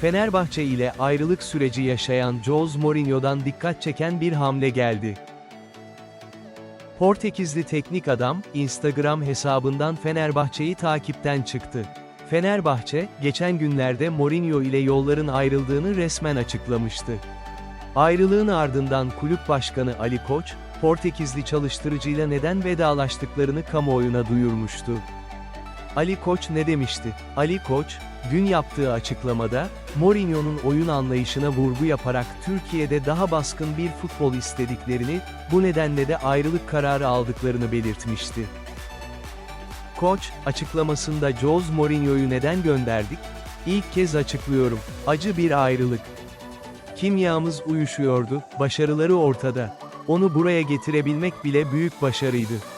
Fenerbahçe ile ayrılık süreci yaşayan Jose Mourinho'dan dikkat çeken bir hamle geldi. Portekizli teknik adam, Instagram hesabından Fenerbahçe'yi takipten çıktı. Fenerbahçe, geçen günlerde Mourinho ile yolların ayrıldığını resmen açıklamıştı. Ayrılığın ardından kulüp başkanı Ali Koç, Portekizli çalıştırıcıyla neden vedalaştıklarını kamuoyuna duyurmuştu. Ali Koç ne demişti? Ali Koç, dün yaptığı açıklamada, Mourinho'nun oyun anlayışına vurgu yaparak Türkiye'de daha baskın bir futbol istediklerini, bu nedenle de ayrılık kararı aldıklarını belirtmişti. Koç, açıklamasında Jose Mourinho'yu neden gönderdik? İlk kez açıklıyorum, acı bir ayrılık. Kimyamız uyuşuyordu, başarıları ortada. Onu buraya getirebilmek bile büyük başarıydı.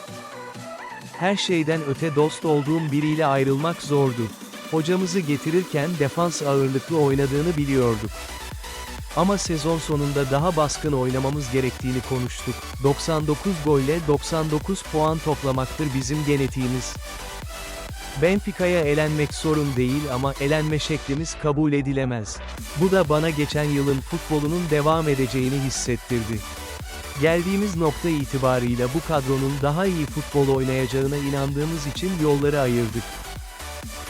Her şeyden öte dost olduğum biriyle ayrılmak zordu. Hocamızı getirirken defans ağırlıklı oynadığını biliyorduk. Ama sezon sonunda daha baskın oynamamız gerektiğini konuştuk. 99 golle 99 puan toplamaktır bizim genetiğimiz. Benfica'ya elenmek sorun değil ama elenme şeklimiz kabul edilemez. Bu da bana geçen yılın futbolunun devam edeceğini hissettirdi. Geldiğimiz nokta itibarıyla bu kadronun daha iyi futbol oynayacağına inandığımız için yolları ayırdık.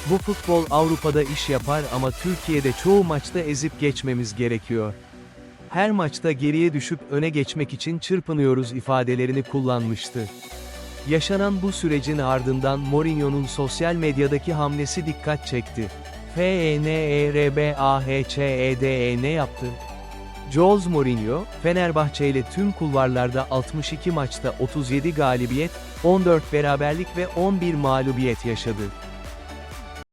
Bu futbol Avrupa'da iş yapar ama Türkiye'de çoğu maçta ezip geçmemiz gerekiyor. Her maçta geriye düşüp öne geçmek için çırpınıyoruz ifadelerini kullanmıştı. Yaşanan bu sürecin ardından Mourinho'nun sosyal medyadaki hamlesi dikkat çekti. E F-E-N-E-R-B-A-H-Ç-E-D-E ne yaptı? Jose Mourinho, Fenerbahçe ile tüm kulvarlarda 62 maçta 37 galibiyet, 14 beraberlik ve 11 mağlubiyet yaşadı.